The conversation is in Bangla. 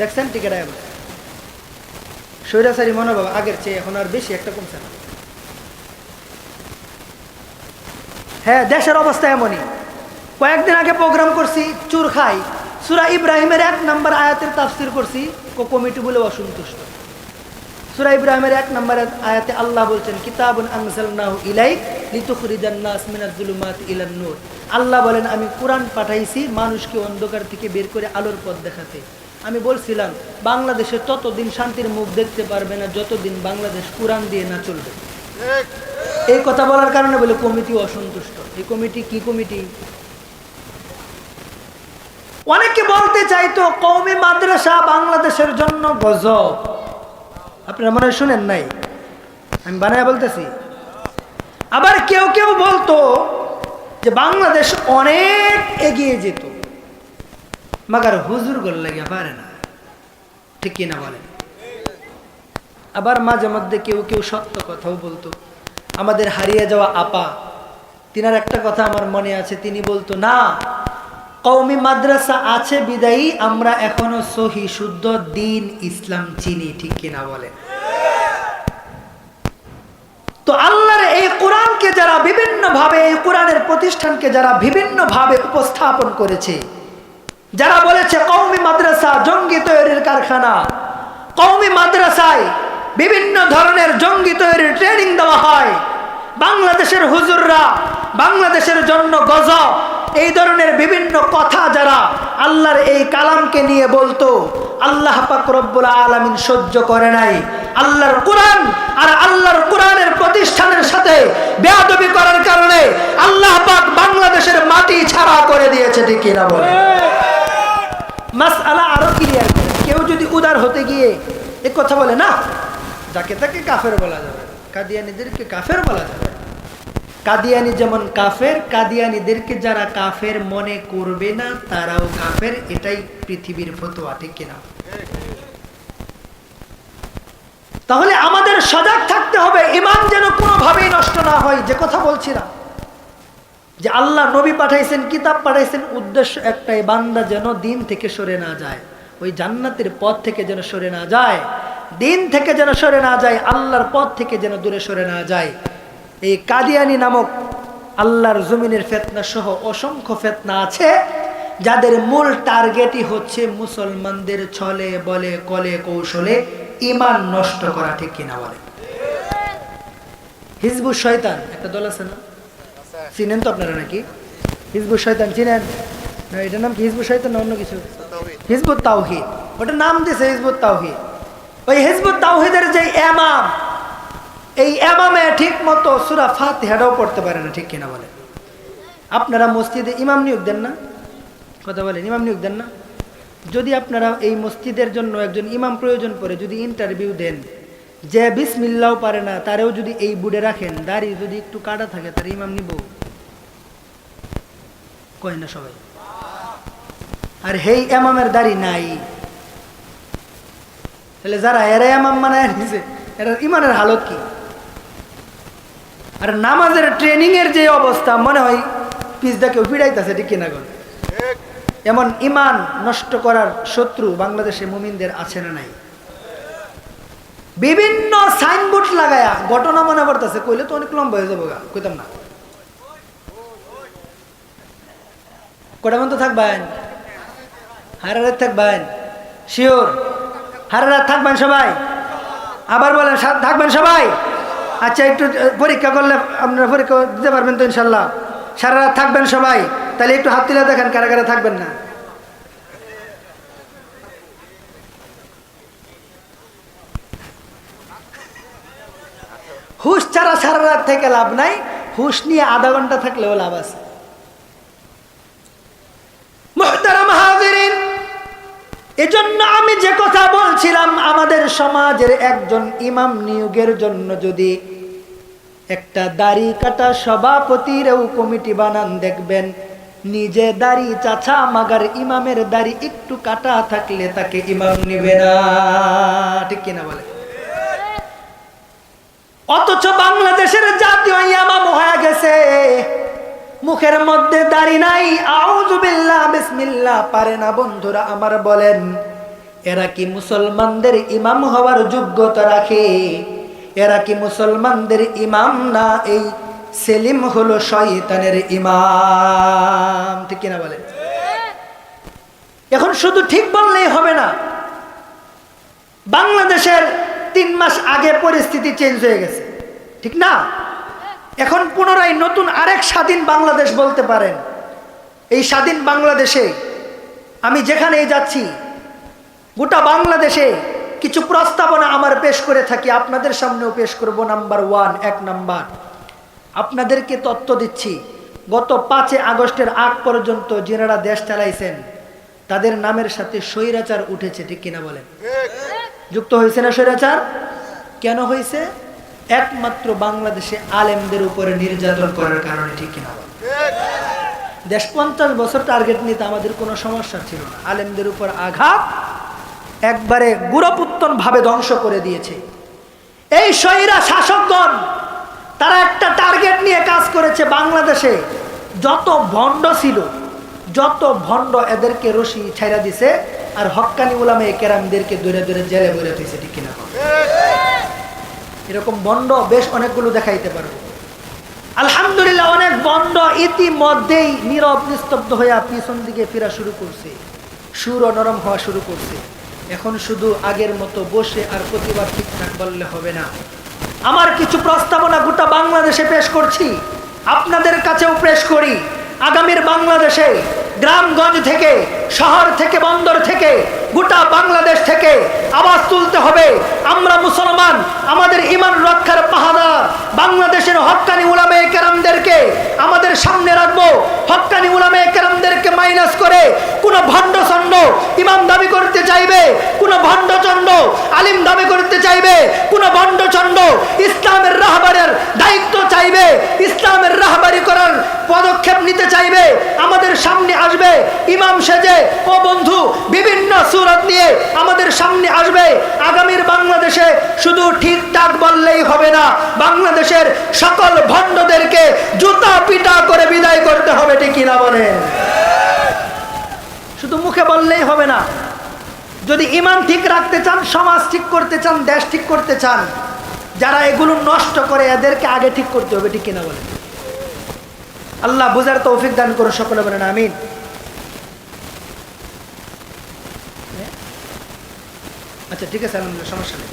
দেখছেন টিকিট আয় স্বৈরাচারী মনোভাব আগের চেয়ে এখন আর বেশি একটা কমছে না। হ্যাঁ দেশের অবস্থা এমনই। কয়েকদিন আগে প্রোগ্রাম করছি, চুর খাই। সুরা ইব্রাহিমের এক নম্বর আয়াতের তাফসির করছি ও কমিটি বলে অসন্তুষ্ট। সুরা ইব্রাহিমের এক নম্বর আয়াতে আল্লাহ বলছেন, কিতাবুন আনসালনাহু ইলাইক আল্লাহ বলেন, আমি কোরআন পাঠাইছি মানুষকে অন্ধকার থেকে বের করে আলোর পথ দেখাতে। আমি বলছিলাম, বাংলাদেশে ততদিন শান্তির মুখ দেখতে পারবে না যতদিন বাংলাদেশ কোরআন দিয়ে না চলবে। এই কথা বলার কারণে বলে কমিটি অসন্তুষ্ট। এই কমিটি কি কমিটি? অনেকে বলতে চাইতো কৌমি মাদ্রাসা বাংলাদেশের জন্য গজব। আপনারা মনে শুনেন নাই? আমি বানায় বলতেছি। আবার কেউ কেউ বলতো যে বাংলাদেশ অনেক এগিয়ে যেত। মাগার হুজুর গোল লাগে পারে না। ঠিক কিনা বলেন? আবার মাঝে মধ্যে কেউ কেউ সত্য কথাও বলতো, আমাদের হারিয়ে যাওয়া আপা, তিনার একটা কথা আমার মনে আছে, তিনি বলতো, না কৌমি মাদ্রাসা আছে বিদায়ী, আমরা এখনও সহি, শুদ্ধ দিন ইসলাম চিনি ঠিক কিনা বলে তো আল্লাহর এই কোরআনকে যারা বিভিন্ন ভাবে এই কোরআনের প্রতিষ্ঠানকে যারা বিভিন্ন ভাবে উপস্থাপন করেছে যারা বলেছে কৌমি মাদ্রাসা জঙ্গি তৈরির কারখানা কৌমি মাদ্রাসায় বিভিন্ন ধরনের জঙ্গি তৈরির ট্রেনিং দেওয়া হয়। বাংলাদেশের হুজুররা বাংলাদেশের জন্য গজব এই ধরনের বিভিন্ন কথা যারা আল্লাহর এই কালামকে নিয়ে বলতো, আল্লাহ পাক আলামিন সহ্য করে নাই। আল্লাহর কোরআন আর আল্লাহর কোরআনের প্রতিষ্ঠানের সাথে বেয়াদবি করার কারণে আল্লাহ পাক বাংলাদেশের মাটি ছাড়া করে দিয়েছে, ঠিক কিনা বলে মাসআলা আরও ক্লিয়ার করে। কেউ যদি উদার হতে গিয়ে এ কথা বলে, না, যাকে তাকে কাফের বলা যাবে কাদিয়ানিদেরকে কাফের বলা যাবে কাদিয়ানি যেমন কাফের, কাদিয়ানিদেরকে যারা কাফের মনে করবে না, তারাও কাফের। এটাই পৃথিবীর ফতোয়া, ঠিক কিনা? তাহলে আমাদের সজাগ থাকতে হবে, ইমান যেন কোনোভাবেই নষ্ট না হয়, যে কথা বলছিলাম যে আল্লাহ নবী পাঠাইছেন, কিতাব পাঠাইছেন, উদ্দেশ্য একটাই, বান্দা যেন দিন থেকে সরে না যায়। ওই জান্নাতের পথ থেকে যেন সরে না যায়, দিন থেকে যেন সরে না যায়, আল্লাহর পথ থেকে যেন দূরে সরে না যায়। এই কাদিয়ানি নামক আল্লাহর জমিনের ফেতনা সহ অসংখ্য ফেতনা আছে, যাদের মূল টার্গেটই হচ্ছে মুসলমানদের ছলে বলে, কলে, কৌশলে ইমান নষ্ট করা, ঠিক কিনা বলে হিজবুর শয়তান, একটা দল আছে না? চিনেন তো আপনারা নাকি? হিজবুর শয়তান চিনেন? না এটার নাম কি? হিজবুর শয়তান না অন্য কিছু? হিজবুত তাওহিদ। ওটার নাম দিয়েছে হিজবুত তাওহিদ। ওই হিজবুত তাওহিদের যে এমাম এই এমামে ঠিক মতো সুরা ফাতিহাটাও পড়তে পারে না ঠিক কিনা বলে? আপনারা মসজিদে ইমাম নিয়োগ দেন না? কথা বলেন ইমাম নিয়োগ দেন না? যদি আপনারা এই মসজিদের জন্য একজন ইমাম প্রয়োজন পড়ে যদি ইন্টারভিউ দেন যে বিসমিল্লাও পারে না তারেও যদি এই বুড়ে রাখেন দাড়ি যদি একটু কাটা থাকে তার ইমাম নিব। কয় না সবাই। আর হেই এমামের দাড়ি নাই। তাহলে যারা এরা এমাম মানে নিছে, এরা ইমানের হালত কি? আর নামাজের ট্রেনিং এর যে অবস্থা, মনে হয় পিসদা কেউ পিড়াইতেছে, ঠিক কিনা গো এমন ইমান নষ্ট করার শত্রু বাংলাদেশে মুমিনদের আছে না নাই? বিভিন্ন সাইনবোর্ড লাগায়া ঘটনা মনে পড়তেছে, কইলে তো অনেক লম্বা হয়ে যাব গা কইতাম না। কটা মতো থাকবেন? হারারাত থাকবেন। শিওর? হারারাত থাকবেন সবাই? আবার বলেন থাকবেন সবাই? আচ্ছা একটু পরীক্ষা করলে আপনারা পরীক্ষা দিতে পারবেন তো ইনশাল্লাহ। সারা রাত থাকবেন সবাই? তাহলে একটু হাত তুলে দেখেন, কারা কারা থাকবেন না। হুশ ছাড়া সারা রাত থেকে লাভ নাই। হুশ নিয়ে আধা ঘণ্টা থাকলেও লাভ আছে। মুহতারাম এজন্য আমি যে কথা বলছিলাম, আমাদের সমাজের একজন ইমাম নিয়োগের জন্য যদি একটা দাড়ি কাটা সভাপতিরও কমিটি বানান, দেখবেন নিজে দাড়ি চাচা, মাগার ইমামের দাড়ি একটু কাটা থাকলে তাকে ইমাম নিবে না। ঠিক কিনা বলে? অথচ বাংলাদেশের জাতীয় ইমাম হয়ে গেছে। মুখের মধ্যে দাড়ি নাই। আউযুবিল্লাহ বিসমিল্লাহ। পারে না বন্ধুরা, আমার বলেন, এরা কি মুসলমানদের ইমাম হওয়ার যোগ্যতা রাখে? এরা কি মুসলমানদের ইমাম না এই সেলিম হলো শয়তানের ইমাম? ঠিক কিনা বলেন? এখন শুধু ঠিক বললেই হবে না, বাংলাদেশের তিন মাস আগে পরিস্থিতি চেঞ্জ হয়ে গেছে। ঠিক না? এখন পুনরায় নতুন আরেক স্বাধীন বাংলাদেশ বলতে পারেন। এই স্বাধীন বাংলাদেশে আমি যেখানেই যাচ্ছি গোটা বাংলাদেশে কিছু প্রস্তাবনা আমার পেশ করে থাকি। আপনাদের সামনেও পেশ করব নাম্বার ওয়ান এক নাম্বার। আপনাদেরকে তত্ত্ব দিচ্ছি গত পাঁচে আগস্টের আগ পর্যন্ত যিনারা দেশ চালাইছেন তাদের নামের সাথে স্বৈরাচার উঠেছে ঠিক কিনা বলেন? যুক্ত হয়েছে না স্বৈরাচার? কেন হয়েছে? একমাত্র বাংলাদেশে আলেমদের উপরে নির্যাতন করার কারণে ঠিক কিনা দেশ পঞ্চাশ বছর টার্গেট নিতে আমাদের কোনো সমস্যা ছিল না। আলেমদের উপর আঘাত একবারে গুরপুত্তন ভাবে ধ্বংস করে দিয়েছে। এই সৈরা শাসকগণ, তারা একটা টার্গেট নিয়ে কাজ করেছে বাংলাদেশে। যত ভণ্ড ছিল, যত ভণ্ড এদেরকে রশি ছাইরা দিছে, আর হক্কানি উলামে কেরামদেরকে দূরে দূরে জেলে দিয়েছে ঠিক কিনা? এরকম বন্ড বেশ অনেকগুলো দেখাইতে পারব আলহামদুলিল্লাহ, অনেক বন্ড ইতিমধ্যেই নীরব, নিস্তব্ধ হয়ে পিছন দিকে ফেরা শুরু করছে। সুর নরম হওয়া শুরু করছে। এখন শুধু আগের মতো বসে আর প্রতিবাদ ঠিকঠাক বললে হবে না। আমার কিছু প্রস্তাবনা গোটা বাংলাদেশে পেশ করছি। আপনাদের কাছেও পেশ করি। আগামীর বাংলাদেশে, গ্রামগঞ্জ থেকে, শহর থেকে, বন্দর থেকে গোটা বাংলাদেশ থেকে আওয়াজ তুলতে হবে। আমরা মুসলমান, আমাদের ইমান রক্ষার পাহাদার বাংলাদেশের হক্কানি উলামে কেরামদেরকে আমাদের সামনে রাখব। হক্কানি উলামে কেরামদেরকে মাইনাস করে কোন ভণ্ডচন্ড ইমাম দাবি করতে চাইবে, কোন ভণ্ডচন্ড আলিম দাবি করতে চাইবে, কোন ভণ্ডচন্ড ইসলামের রাহবারের দায়িত্ব চাইবে ইসলামের রাহবারি করার পদক্ষেপ নিতে চাইবে আমাদের সামনে আসবে ইমাম সেজে ও বন্ধু বিভিন্ন সুরত নিয়ে আমাদের সামনে আসবে আগামীর বাংলাদেশে শুধু ঠিকঠাক বললেই হবে না। বাংলাদেশের সকল ভণ্ডদেরকে জুতা পিটা করে বিদায় করতে হবে, ঠিক কিনা বলেন? শুধু মুখে বললেই হবে না। যদি ইমান ঠিক রাখতে চান, সমাজ ঠিক করতে চান, দেশ ঠিক করতে চান, যারা এগুলো নষ্ট করে এদেরকে আগে ঠিক করতে হবে, ঠিক কিনা বলেন? আল্লাহ বুঝার তৌফিক দান করো সকলে বলেন আমিন। আচ্ছা ঠিক আছে, আলহামদুলিল্লাহ, সমস্যা নেই।